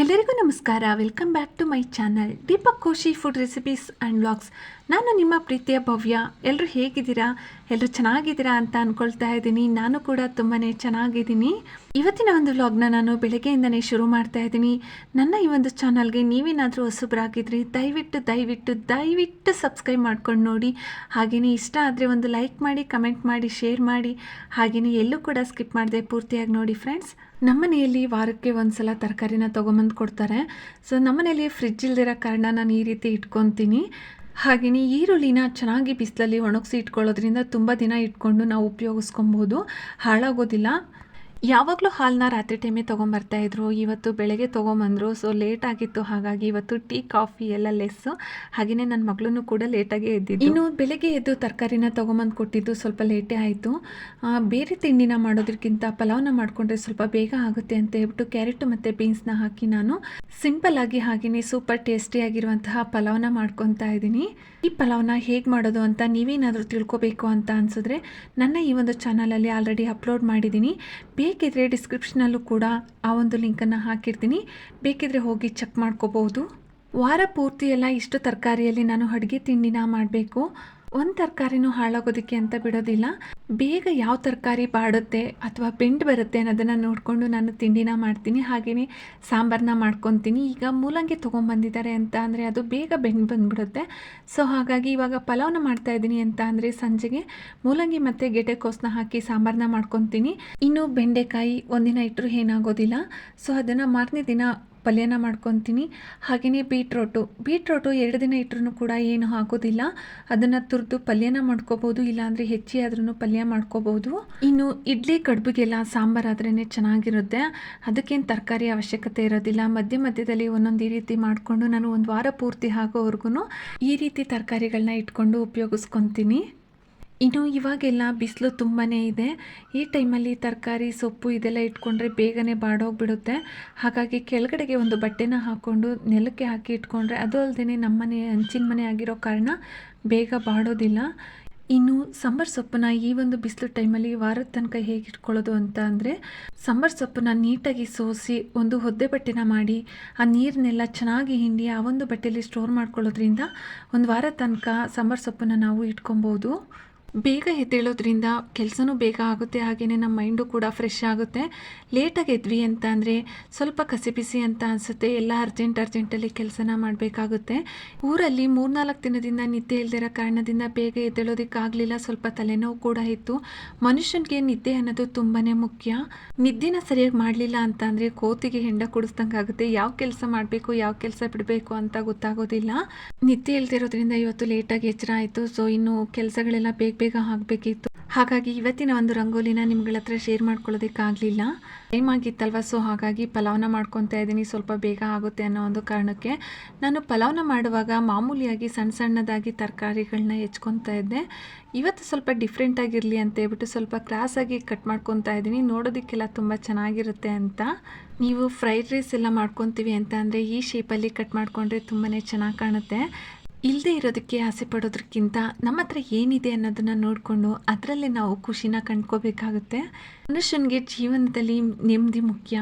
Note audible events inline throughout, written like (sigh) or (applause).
ಎಲ್ಲರಿಗೂ ನಮಸ್ಕಾರ. Welcome back to my channel Deepak Koshi food recipes and vlogs ನಾನು ನಿಮ್ಮ ಪ್ರೀತಿಯ ಭವ್ಯ. ಎಲ್ಲರೂ ಹೇಗಿದ್ದೀರಾ? ಎಲ್ಲರೂ ಚೆನ್ನಾಗಿದ್ದೀರಾ ಅಂತ ಅಂದ್ಕೊಳ್ತಾ ಇದ್ದೀನಿ. ನಾನು ಕೂಡ ತುಂಬಾ ಚೆನ್ನಾಗಿದ್ದೀನಿ. ಇವತ್ತಿನ ಒಂದು ವ್ಲಾಗ್ನ ನಾನು ಬೆಳಗ್ಗೆಯಿಂದನೇ ಶುರು ಮಾಡ್ತಾ ಇದ್ದೀನಿ. ನನ್ನ ಈ ಒಂದು ಚಾನಲ್ಗೆ ನೀವೇನಾದರೂ ಹೊಸಬ್ರಾಗಿದ್ರಿ ದಯವಿಟ್ಟು ದಯವಿಟ್ಟು ದಯವಿಟ್ಟು ಸಬ್ಸ್ಕ್ರೈಬ್ ಮಾಡ್ಕೊಂಡು ನೋಡಿ. ಹಾಗೆಯೇ ಇಷ್ಟ ಆದರೆ ಒಂದು ಲೈಕ್ ಮಾಡಿ ಕಮೆಂಟ್ ಮಾಡಿ ಶೇರ್ ಮಾಡಿ. ಹಾಗೆಯೇ ಎಲ್ಲೂ ಕೂಡ ಸ್ಕಿಪ್ ಮಾಡದೆ ಪೂರ್ತಿಯಾಗಿ ನೋಡಿ ಫ್ರೆಂಡ್ಸ್ ನಮ್ಮ ಮನೆಯಲ್ಲಿ ವಾರಕ್ಕೆ ಒಂದು ಸಲ ತರಕಾರಿನ ತೊಗೊಂಬಂದು ಕೊಡ್ತಾರೆ. ಸೊ ನಮ್ಮನೆಯಲ್ಲಿ ಫ್ರಿಜ್ ಇಲ್ದಿರೋ ಕಾರಣ ನಾನು ಈ ರೀತಿ ಇಟ್ಕೊತೀನಿ. ಹಾಗೆಯೇ ಈರುಳ್ಳಿನ ಚೆನ್ನಾಗಿ ಬಿಸಿಲಲ್ಲಿ ಒಣಗಿಸಿ ಇಟ್ಕೊಳ್ಳೋದ್ರಿಂದ ತುಂಬ ದಿನ ಇಟ್ಕೊಂಡು ನಾವು ಉಪಯೋಗಿಸ್ಕೊಬೋದು. ಹಾಳಾಗೋದಿಲ್ಲ. ಯಾವಾಗಲೂ ಹಾಲನ್ನ ರಾತ್ರಿ ಟೈಮೇ ತೊಗೊಂಬರ್ತಾ ಇದ್ರು. ಇವತ್ತು ಬೆಳಗ್ಗೆ ತೊಗೊಂಬಂದರು. ಸೊ ಲೇಟ್ ಆಗಿತ್ತು. ಹಾಗಾಗಿ ಇವತ್ತು ಟೀ, ಕಾಫಿ ಎಲ್ಲ ಲೆಸ್ಸು ಹಾಗೆಯೇ ನನ್ನ ಮಗಳೂ ಕೂಡ ಲೇಟಾಗಿ ಎದ್ದಿದ್ದು. ಇನ್ನು ಬೆಳಗ್ಗೆ ಎದ್ದು ತರಕಾರಿನ ತೊಗೊಂಬಂದು ಕೊಟ್ಟಿದ್ದು ಸ್ವಲ್ಪ ಲೇಟೇ ಆಯಿತು. ಬೇರೆ ತಿಂಡಿನ ಮಾಡೋದಕ್ಕಿಂತ ಪಲಾವ್ನ ಮಾಡಿಕೊಂಡ್ರೆ ಸ್ವಲ್ಪ ಬೇಗ ಆಗುತ್ತೆ ಅಂತ ಹೇಳ್ಬಿಟ್ಟು ಕ್ಯಾರೆಟು ಮತ್ತು ಬೀನ್ಸ್ನ ಹಾಕಿ ನಾನು ಸಿಂಪಲ್ ಆಗಿ ಹಾಗೆಯೇ ಸೂಪರ್ ಟೇಸ್ಟಿಯಾಗಿರುವಂತಹ ಪಲಾವ್ನ ಮಾಡ್ಕೊತಾ ಇದ್ದೀನಿ. ಈ ಪಲಾವ್ನ ಹೇಗೆ ಮಾಡೋದು ಅಂತ ನೀವೇನಾದರೂ ತಿಳ್ಕೊಬೇಕು ಅಂತ ಅನಿಸಿದ್ರೆ ನನ್ನ ಈ ಒಂದು ಚಾನಲಲ್ಲಿ ಆಲ್ರೆಡಿ ಅಪ್ಲೋಡ್ ಮಾಡಿದ್ದೀನಿ. ಬೇಕಿದ್ರೆ ಡಿಸ್ಕ್ರಿಪ್ಷನಲ್ಲೂ ಕೂಡ ಆ ಒಂದು ಲಿಂಕನ್ನು ಹಾಕಿರ್ತೀನಿ. ಬೇಕಿದ್ರೆ ಹೋಗಿ ಚೆಕ್ ಮಾಡ್ಕೋಬಹುದು. ವಾರ ಪೂರ್ತಿ ಎಲ್ಲ ಇಷ್ಟು ತರಕಾರಿಯಲ್ಲಿ ನಾನು ಅಡುಗೆ ತಿಂಡಿನ ಮಾಡಬೇಕು. ಒಂದು ತರಕಾರಿನೂ ಹಾಳಾಗೋದಕ್ಕೆ ಅಂತ ಬಿಡೋದಿಲ್ಲ. ಬೇಗ ಯಾವ ತರಕಾರಿ ಬಾಡುತ್ತೆ ಅಥವಾ ಬೆಂಡ್ ಬರುತ್ತೆ ಅನ್ನೋದನ್ನು ನೋಡಿಕೊಂಡು ನಾನು ತಿಂಡಿನ ಮಾಡ್ತೀನಿ ಹಾಗೆಯೇ ಸಾಂಬಾರನ್ನ ಮಾಡ್ಕೊತೀನಿ. ಈಗ ಮೂಲಂಗಿ ತೊಗೊಂಬಂದಿದ್ದಾರೆ ಅಂತ ಅಂದರೆ ಅದು ಬೇಗ ಬೆಂಡ್ ಬಂದುಬಿಡುತ್ತೆ. ಸೊ ಹಾಗಾಗಿ ಇವಾಗ ಪಲಾವ್ನ ಮಾಡ್ತಾ ಇದ್ದೀನಿ ಅಂತ ಅಂದರೆ ಸಂಜೆಗೆ ಮೂಲಂಗಿ ಮತ್ತು ಗೆಡ್ಡೆಕೋಸನ್ನ ಹಾಕಿ ಸಾಂಬಾರನ್ನ ಮಾಡ್ಕೊತೀನಿ. ಇನ್ನು ಬೆಂಡೆಕಾಯಿ ಒಂದಿನ ಇಟ್ಟರು ಏನಾಗೋದಿಲ್ಲ. ಸೊ ಅದನ್ನು ಮಾರನೇ ದಿನ ಪಲ್ಯನ ಮಾಡ್ಕೊತೀನಿ. ಹಾಗೆಯೇ ಬೀಟ್ರೋಟು. ಬೀಟ್ರೋಟು ಎರಡು ದಿನ ಇಟ್ಟರೂ ಕೂಡ ಏನು ಆಗೋದಿಲ್ಲ ಅದನ್ನು ತುರಿದು ಪಲ್ಯನ ಮಾಡ್ಕೋಬೋದು, ಇಲ್ಲಾಂದರೆ ಹೆಚ್ಚಿ ಆದ್ರೂ ಪಲ್ಯ ಮಾಡ್ಕೋಬೋದು. ಇನ್ನು ಇಡ್ಲಿ ಕಡುಬಿಗೆಲ್ಲ ಸಾಂಬಾರು ಆದ್ರೇ ಚೆನ್ನಾಗಿರುತ್ತೆ. ಅದಕ್ಕೇನು ತರಕಾರಿ ಅವಶ್ಯಕತೆ ಇರೋದಿಲ್ಲ. ಮಧ್ಯ ಮಧ್ಯದಲ್ಲಿ ಒಂದೊಂದು ಈ ರೀತಿ ಮಾಡಿಕೊಂಡು ನಾನು ಒಂದು ವಾರ ಪೂರ್ತಿ ಆಗೋವರೆಗೂ ಈ ರೀತಿ ತರಕಾರಿಗಳನ್ನ ಇಟ್ಕೊಂಡು ಉಪಯೋಗಿಸ್ಕೊತೀನಿ. ಇನ್ನು ಇವಾಗೆಲ್ಲ ಬಿಸಿಲು ತುಂಬಾ ಇದೆ. ಈ ಟೈಮಲ್ಲಿ ತರಕಾರಿ, ಸೊಪ್ಪು ಇದೆಲ್ಲ ಇಟ್ಕೊಂಡ್ರೆ ಬೇಗನೆ ಬಾಡೋಗ್ಬಿಡುತ್ತೆ. ಹಾಗಾಗಿ ಕೆಳಗಡೆಗೆ ಒಂದು ಬಟ್ಟೆನ ಹಾಕ್ಕೊಂಡು ನೆಲಕ್ಕೆ ಹಾಕಿ ಇಟ್ಕೊಂಡ್ರೆ ಅದು ಅಲ್ಲದೆ ನಮ್ಮನೆ ಹಂಚಿನ ಮನೆ ಆಗಿರೋ ಕಾರಣ ಬೇಗ ಬಾಡೋದಿಲ್ಲ. ಇನ್ನು ಸಂಬರ್ ಸೊಪ್ಪನ್ನ ಈ ಒಂದು ಬಿಸಿಲು ಟೈಮಲ್ಲಿ ವಾರದ ತನಕ ಹೇಗೆ ಇಟ್ಕೊಳ್ಳೋದು ಅಂತ ಅಂದರೆ ಸಂಬರ್ ಸೊಪ್ಪನ್ನ ನೀಟಾಗಿ ಸೋಸಿ ಒಂದು ಹೊದ್ದೆ ಬಟ್ಟೆನ ಮಾಡಿ, ಆ ನೀರನ್ನೆಲ್ಲ ಚೆನ್ನಾಗಿ ಹಿಂಡಿ ಆ ಒಂದು ಬಟ್ಟೆಯಲ್ಲಿ ಸ್ಟೋರ್ ಮಾಡ್ಕೊಳ್ಳೋದ್ರಿಂದ ಒಂದು ವಾರದ ತನಕ ಸಂಬರ್ ಸೊಪ್ಪನ್ನು ನಾವು ಇಟ್ಕೊಬೋದು. ಬೇಗ ಎದ್ದೇಳೋದ್ರಿಂದ ಕೆಲಸನೂ ಬೇಗ ಆಗುತ್ತೆ ಹಾಗೆಯೇ ನಮ್ಮ ಮೈಂಡು ಕೂಡ ಫ್ರೆಶ್ ಆಗುತ್ತೆ. ಲೇಟಾಗಿ ಎದ್ವಿ ಅಂತ ಅಂದರೆ ಸ್ವಲ್ಪ ಕಸಿಬಿಸಿ ಅಂತ ಅನಿಸುತ್ತೆ, ಎಲ್ಲ ಅರ್ಜೆಂಟ್ ಅರ್ಜೆಂಟಲ್ಲಿ ಕೆಲಸನ ಮಾಡಬೇಕಾಗುತ್ತೆ. ಊರಲ್ಲಿ ಮೂರ್ನಾಲ್ಕು ದಿನದಿಂದ ನಿದ್ದೆ ಇಲ್ದಿರೋ ಕಾರಣದಿಂದ ಬೇಗ ಎದ್ದೇಳೋದಕ್ಕಾಗಲಿಲ್ಲ ಸ್ವಲ್ಪ ತಲೆನೋವು ಕೂಡ ಇತ್ತು. ಮನುಷ್ಯನಿಗೆ ನಿದ್ದೆ ಅನ್ನೋದು ತುಂಬಾ ಮುಖ್ಯ. ನಿದ್ದೆನ ಸರಿಯಾಗಿ ಮಾಡಲಿಲ್ಲ ಅಂತ ಅಂದರೆ ಕೋತಿಗೆ ಹೆಂಡ ಕುಡಿಸ್ದಂಗೆ ಆಗುತ್ತೆ. ಯಾವ ಕೆಲಸ ಮಾಡಬೇಕು, ಯಾವ ಕೆಲಸ ಬಿಡಬೇಕು ಅಂತ ಗೊತ್ತಾಗೋದಿಲ್ಲ. ನಿದ್ದೆ ಇಲ್ದಿರೋದ್ರಿಂದ ಇವತ್ತು ಲೇಟಾಗಿ ಎಚ್ಚರ ಆಯಿತು. ಸೊ ಇನ್ನು ಕೆಲಸಗಳೆಲ್ಲ ಬೇಗ ಬೇಗ ಆಗಬೇಕಿತ್ತು ಹಾಗಾಗಿ ಇವತ್ತಿನ ಒಂದು ರಂಗೋಲಿನ ನಿಮ್ಗಳ ಹತ್ರ ಶೇರ್ ಮಾಡ್ಕೊಳ್ಳೋದಕ್ಕಾಗಲಿಲ್ಲ. ಟೈಮ್ ಆಗಿತ್ತಲ್ವ? ಸೊ ಹಾಗಾಗಿ ಪಲಾವ್ನ ಮಾಡ್ಕೊತಾ ಇದ್ದೀನಿ. ಸ್ವಲ್ಪ ಬೇಗ ಆಗುತ್ತೆ ಅನ್ನೋ ಒಂದು ಕಾರಣಕ್ಕೆ ನಾನು ಪಲಾವ್ನ ಮಾಡುವಾಗ ಮಾಮೂಲಿಯಾಗಿ ಸಣ್ಣ ಸಣ್ಣದಾಗಿ ತರಕಾರಿಗಳನ್ನ ಹೆಚ್ಕೊತಾ ಇದ್ದೆ. ಇವತ್ತು ಸ್ವಲ್ಪ ಡಿಫ್ರೆಂಟಾಗಿರಲಿ ಅಂತ ಹೇಳ್ಬಿಟ್ಟು ಸ್ವಲ್ಪ ಕ್ರಾಸಾಗಿ ಕಟ್ ಮಾಡ್ಕೊತಾ ಇದ್ದೀನಿ. ನೋಡೋದಕ್ಕೆಲ್ಲ ತುಂಬ ಚೆನ್ನಾಗಿರುತ್ತೆ ಅಂತ. ನೀವು ಫ್ರೈಡ್ ರೈಸ್ ಎಲ್ಲ ಮಾಡ್ಕೊತೀವಿ ಅಂತ ಅಂದರೆ ಈ ಶೇಪಲ್ಲಿ ಕಟ್ ಮಾಡಿಕೊಂಡ್ರೆ ತುಂಬಾ ಚೆನ್ನಾಗಿ ಕಾಣುತ್ತೆ. ಇಲ್ಲದೆ ಇರೋದಕ್ಕೆ ಆಸೆ ಪಡೋದಕ್ಕಿಂತ ನಮ್ಮ ಹತ್ರ ಏನಿದೆ ಅನ್ನೋದನ್ನು ನೋಡಿಕೊಂಡು ಅದರಲ್ಲೇ ನಾವು ಖುಷಿನ ಕಂಡ್ಕೋಬೇಕಾಗುತ್ತೆ. ಮನುಷ್ಯನಿಗೆ ಜೀವನದಲ್ಲಿ ನೆಮ್ಮದಿ ಮುಖ್ಯ.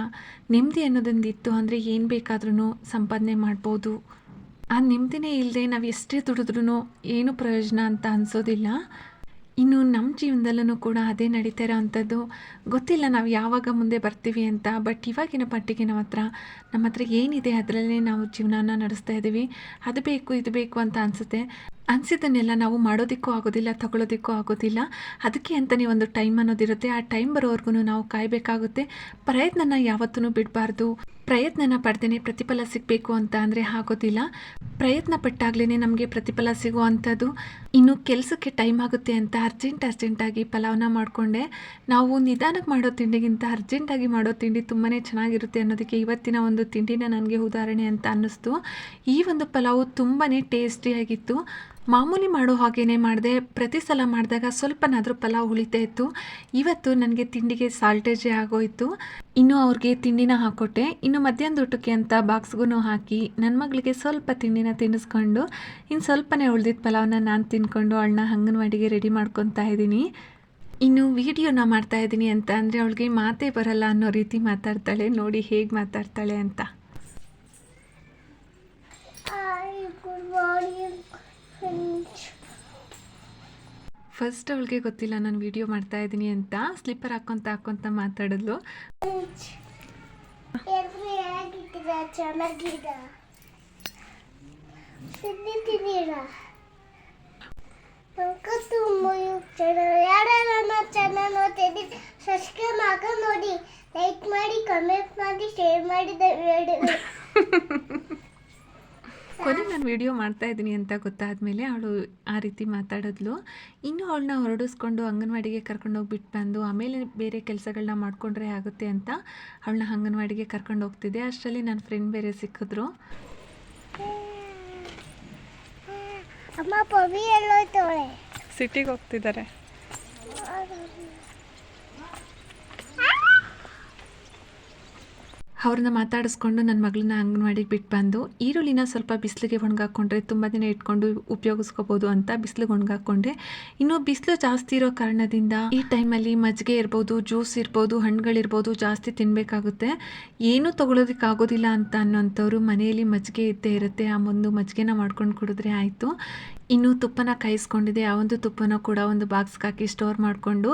ನೆಮ್ಮದಿ ಅನ್ನೋದೊಂದು ಇತ್ತು ಅಂದರೆ ಏನು ಬೇಕಾದ್ರೂ ಸಂಪಾದನೆ ಮಾಡ್ಬೋದು. ಆ ನೆಮ್ಮದಿನೇ ಇಲ್ಲದೆ ನಾವು ಎಷ್ಟೇ ದುಡಿದ್ರೂ ಏನು ಪ್ರಯೋಜನ ಅಂತ ಅನಿಸೋದಿಲ್ಲ. ಇನ್ನು ನಮ್ಮ ಜೀವನದಲ್ಲೂ ಕೂಡ ಅದೇ ನಡೀತಾ ಇರೋ ಅಂಥದ್ದು ಗೊತ್ತಿಲ್ಲ ನಾವು ಯಾವಾಗ ಮುಂದೆ ಬರ್ತೀವಿ ಅಂತ ಬಟ್ ಇವಾಗಿನ ಪಟ್ಟಿಗೆ ನಮ್ಮ ಹತ್ರ ನಮ್ಮ ಹತ್ರ ಏನಿದೆ ಅದರಲ್ಲೇ ನಾವು ಜೀವನನ ನಡೆಸ್ತಾ ಇದ್ದೀವಿ. ಅದು ಬೇಕು, ಇದು ಬೇಕು ಅಂತ ಅನಿಸುತ್ತೆ. ಅನಿಸಿದ್ದನ್ನೆಲ್ಲ ನಾವು ಮಾಡೋದಕ್ಕೂ ಆಗೋದಿಲ್ಲ ತಗೊಳ್ಳೋದಕ್ಕೂ ಆಗೋದಿಲ್ಲ. ಅದಕ್ಕೆ ಅಂತಲೇ ಒಂದು ಟೈಮ್ ಅನ್ನೋದಿರುತ್ತೆ. ಆ ಟೈಮ್ ಬರೋವರೆಗೂ ನಾವು ಕಾಯಬೇಕಾಗುತ್ತೆ. ಪ್ರಯತ್ನನ ಯಾವತ್ತೂ ಬಿಡಬಾರ್ದು. ಪ್ರಯತ್ನನ ಪಡ್ತೇನೆ ಪ್ರತಿಫಲ ಸಿಗಬೇಕು ಅಂತ ಅಂದರೆ ಆಗೋದಿಲ್ಲ. ಪ್ರಯತ್ನ ಪಟ್ಟಾಗ್ಲೇ ನಮಗೆ ಪ್ರತಿಫಲ ಸಿಗುವಂಥದ್ದು. ಇನ್ನು ಕೆಲಸಕ್ಕೆ ಟೈಮ್ ಆಗುತ್ತೆ ಅಂತ ಅರ್ಜೆಂಟ್ ಅರ್ಜೆಂಟಾಗಿ ಪಲಾವ್ನ ಮಾಡಿಕೊಂಡೆ. ನಾವು ನಿಧಾನಕ್ಕೆ ಮಾಡೋ ತಿಂಡಿಗಿಂತ ಅರ್ಜೆಂಟಾಗಿ ಮಾಡೋ ತಿಂಡಿ ತುಂಬಾ ಚೆನ್ನಾಗಿರುತ್ತೆ ಅನ್ನೋದಕ್ಕೆ ಇವತ್ತಿನ ಒಂದು ತಿಂಡಿನ ನನಗೆ ಉದಾಹರಣೆ ಅಂತ ಅನ್ನಿಸ್ತು. ಈ ಒಂದು ಪಲಾವು ತುಂಬಾ ಟೇಸ್ಟಿಯಾಗಿತ್ತು ಮಾಮೂಲಿ ಮಾಡೋ ಹಾಗೇನೆ ಮಾಡಿದೆ, ಪ್ರತಿ ಸಲ ಮಾಡಿದಾಗ ಸ್ವಲ್ಪನಾದರೂ ಪಲಾವ್ ಉಳಿತಾ ಇತ್ತು. ಇವತ್ತು ನನಗೆ ತಿಂಡಿಗೆ ಸಾಲ್ಟೇಜೇ ಆಗೋಯಿತು. ಇನ್ನು ಅವ್ರಿಗೆ ತಿಂಡಿನ ಹಾಕ್ಕೊಟ್ಟೆ ಇನ್ನು ಮಧ್ಯಾಹ್ನದ ಊಟಕ್ಕೆ ಅಂತ ಬಾಕ್ಸ್ಗೂ ಹಾಕಿ ನನ್ನ ಮಗಳಿಗೆ ಸ್ವಲ್ಪ ತಿಂಡಿನ ತಿನ್ನಿಸ್ಕೊಂಡು ಇನ್ನು ಸ್ವಲ್ಪನೇ ಉಳ್ದಿದ್ದ ಪಲಾವ್ನ ನಾನು ತಿನ್ಕೊಂಡು ಅವಳನ್ನ ಅಂಗನವಾಡಿಗೆ ರೆಡಿ ಮಾಡ್ಕೊತಾ ಇದ್ದೀನಿ. ಇನ್ನು ವಿಡಿಯೋನ ಮಾಡ್ತಾ ಇದ್ದೀನಿ ಅಂತ ಅಂದರೆ ಅವಳಿಗೆ ಮಾತೇ ಬರಲ್ಲ ಅನ್ನೋ ರೀತಿ ಮಾತಾಡ್ತಾಳೆ. ನೋಡಿ ಹೇಗೆ ಮಾತಾಡ್ತಾಳೆ ಅಂತ. ಫಸ್ಟ್ ಅವಳಿಗೆ ಗೊತ್ತಿಲ್ಲ ನಾನು ವಿಡಿಯೋ ಮಾಡ್ತಾ ಇದ್ದೀನಿ ಅಂತ. ಸ್ಲಿಪ್ಪರ್ ಹಾಕ್ಕೊಂತ ಹಾಕ್ಕೊಂತ ಮಾತಾಡಿದ್ಲು. ಸಬ್ಸ್ಕ್ರೈಬ್ ಹಾಕೊಂಡು ನೋಡಿ. ಲೈಕ್ ಮಾಡಿ ಕಮೆಂಟ್ ಮಾಡಿ ಶೇರ್ ಮಾಡಿ (laughs) ಕೊನೆಗೆ ನಾನು ವಿಡಿಯೋ ಮಾಡ್ತಾ ಇದ್ದೀನಿ ಅಂತ ಗೊತ್ತಾದ್ಮೇಲೆ ಅವಳು ಆ ರೀತಿ ಮಾತಾಡಿದ್ಲು. ಇನ್ನೂ ಅವಳನ್ನ ಹೊರಡಿಸ್ಕೊಂಡು ಅಂಗನವಾಡಿಗೆ ಕರ್ಕೊಂಡೋಗಿ ಬಿಟ್ಟು ಬಂದು ಆಮೇಲೆ ಬೇರೆ ಕೆಲಸಗಳನ್ನ ಮಾಡಿಕೊಂಡ್ರೆ ಆಗುತ್ತೆ ಅಂತ ಅವಳನ್ನ ಅಂಗನವಾಡಿಗೆ ಕರ್ಕೊಂಡು ಹೋಗ್ತಿದ್ದೆ. ಅಷ್ಟರಲ್ಲಿ ನನ್ನ ಫ್ರೆಂಡ್ ಬೇರೆ ಸಿಕ್ಕಿದ್ರು. ಸಿಟಿಗೆ ಹೋಗ್ತಿದ್ದಾರೆ. ಅವ್ರನ್ನ ಮಾತಾಡಿಸ್ಕೊಂಡು ನನ್ನ ಮಗಳನ್ನ ಅಂಗನವಾಡಿಗೆ ಬಿಟ್ಟು ಬಂದು, ಈರುಳ್ಳಿನ ಸ್ವಲ್ಪ ಬಿಸಿಲಿಗೆ ಒಣಗಾಕೊಂಡ್ರೆ ತುಂಬ ದಿನ ಇಟ್ಕೊಂಡು ಉಪಯೋಗಿಸ್ಕೋಬೋದು ಅಂತ ಬಿಸಿಲಿಗೆ ಒಣಗಾಕೊಂಡೆ ಇನ್ನು ಬಿಸಿಲು ಜಾಸ್ತಿ ಇರೋ ಕಾರಣದಿಂದ ಈ ಟೈಮಲ್ಲಿ ಮಜ್ಜಿಗೆ ಇರ್ಬೋದು, ಜ್ಯೂಸ್ ಇರ್ಬೋದು, ಹಣ್ಣುಗಳಿರ್ಬೋದು ಜಾಸ್ತಿ ತಿನ್ನಬೇಕಾಗುತ್ತೆ ಏನೂ ತೊಗೊಳೋದಕ್ಕಾಗೋದಿಲ್ಲ ಅಂತ ಅನ್ನೋಂಥವ್ರು ಮನೆಯಲ್ಲಿ ಮಜ್ಜಿಗೆ ಇದ್ದೇ ಇರುತ್ತೆ. ಆ ಒಂದು ಮಜ್ಜಿಗೆನ ಮಾಡ್ಕೊಂಡು ಕುಡಿದ್ರೆ ಆಯಿತು. ಇನ್ನು ತುಪ್ಪನ ಕಾಯಿಸ್ಕೊಂಡಿದೆ ಆ ಒಂದು ತುಪ್ಪನ ಕೂಡ ಒಂದು ಬಾಕ್ಸ್ಗೆ ಹಾಕಿ ಸ್ಟೋರ್ ಮಾಡಿಕೊಂಡು,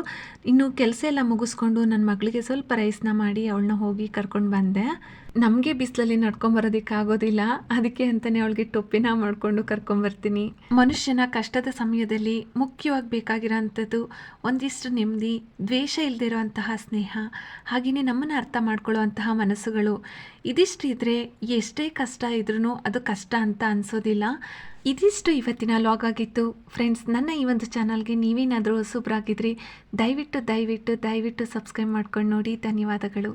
ಇನ್ನು ಕೆಲಸ ಎಲ್ಲ ಮುಗಿಸ್ಕೊಂಡು ನನ್ನ ಮಗಳಿಗೆ ಸ್ವಲ್ಪ ರೈಸ್ನ ಮಾಡಿ, ಅವಳನ್ನ ಹೋಗಿ ಕರ್ಕೊಂಡು ಬಂದೆ. ನಮಗೆ ಬಿಸಿಲಲ್ಲಿ ನಡ್ಕೊಂಬರೋದಿಕ್ಕೆ ಆಗೋದಿಲ್ಲ. ಅದಕ್ಕೆ ಅಂತಲೇ ಅವಳಿಗೆ ಟೊಪ್ಪಿನ ಮಾಡಿಕೊಂಡು ಕರ್ಕೊಂಬರ್ತೀನಿ ಮನುಷ್ಯನ ಕಷ್ಟದ ಸಮಯದಲ್ಲಿ ಮುಖ್ಯವಾಗಿ ಬೇಕಾಗಿರೋಂಥದ್ದು ಒಂದಿಷ್ಟು ನೆಮ್ಮದಿ, ದ್ವೇಷ ಇಲ್ಲದಿರುವಂತಹ ಸ್ನೇಹ ಹಾಗೆಯೇ ನಮ್ಮನ್ನು ಅರ್ಥ ಮಾಡ್ಕೊಳ್ಳುವಂತಹ ಮನಸ್ಸುಗಳು. ಇದಿಷ್ಟು ಇದ್ದರೆ ಎಷ್ಟೇ ಕಷ್ಟ ಇದ್ರೂ ಅದು ಕಷ್ಟ ಅಂತ ಅನಿಸೋದಿಲ್ಲ. ಇದಿಷ್ಟು ಇವತ್ತಿನ ಲಾಗ್ ಆಗಿತ್ತು. ಫ್ರೆಂಡ್ಸ್, ನನ್ನ ಈ ಒಂದು ಚಾನಲ್ಗೆ ನೀವೇನಾದರೂ ಹೊಸಬ್ರಾಗಿದ್ರಿ ದಯವಿಟ್ಟು ದಯವಿಟ್ಟು ದಯವಿಟ್ಟು ಸಬ್ಸ್ಕ್ರೈಬ್ ಮಾಡ್ಕೊಂಡು ನೋಡಿ. ಧನ್ಯವಾದಗಳು.